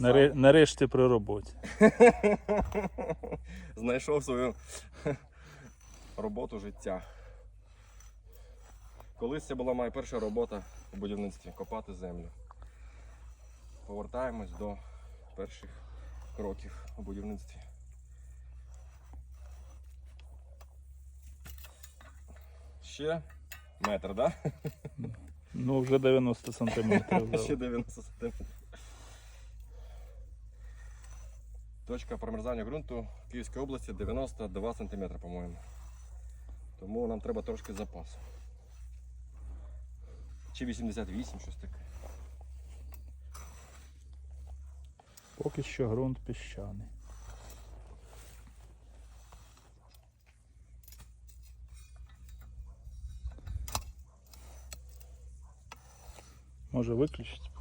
Наре- Нарешті при роботі. Знайшов свою роботу життя. Колись це була моя перша робота у будівництві копати землю. Повертаємось до перших кроків у будівництві. Ще метр, так? Да? Ну, вже 90 сантиметрів. Ще 90 см. Точка промерзання ґрунту в Київській області 92 см, по-моєму. Тому нам треба трошки запасу. Чи 88, щось таке. Поки що ґрунт піщаний. Може виключити?